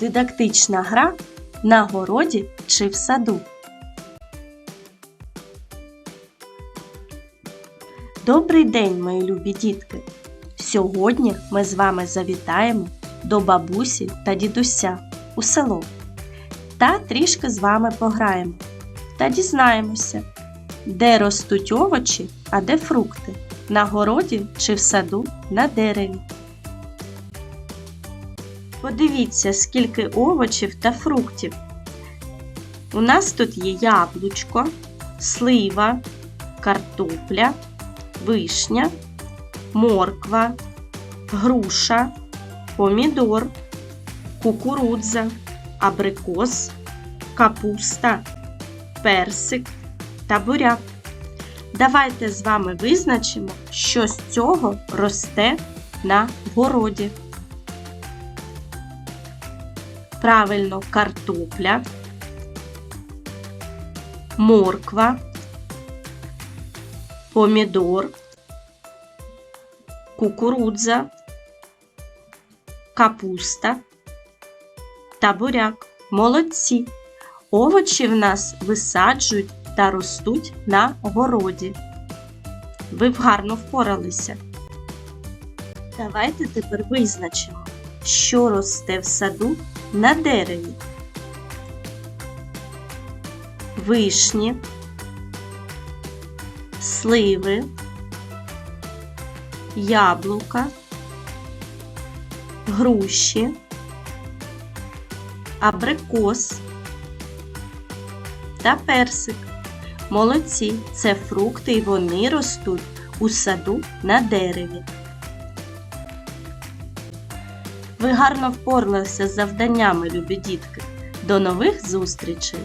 Дидактична гра на городі чи в саду. Добрий день, мої любі дітки! Сьогодні ми з вами завітаємо до бабусі та дідуся у село та трішки з вами пограємо та дізнаємося, де ростуть овочі, а де фрукти на городі чи в саду на дереві. Подивіться, скільки овочів та фруктів. У нас тут є яблучко, слива, картопля, вишня, морква, груша, помідор, кукурудза, абрикос, капуста, персик та буряк. Давайте з вами визначимо, що з цього росте на городі. Правильно, картопля, морква, помідор, кукурудза, капуста та буряк. Молодці! Овочі в нас висаджують та ростуть на городі. Ви гарно впоралися. Давайте тепер визначимо, що росте в саду на дереві. Вишні, сливи, яблука, груші, абрикос та персик. Молодці, це фрукти і вони ростуть у саду на дереві. Ви гарно впоралися з завданнями, любі дітки. До нових зустрічей!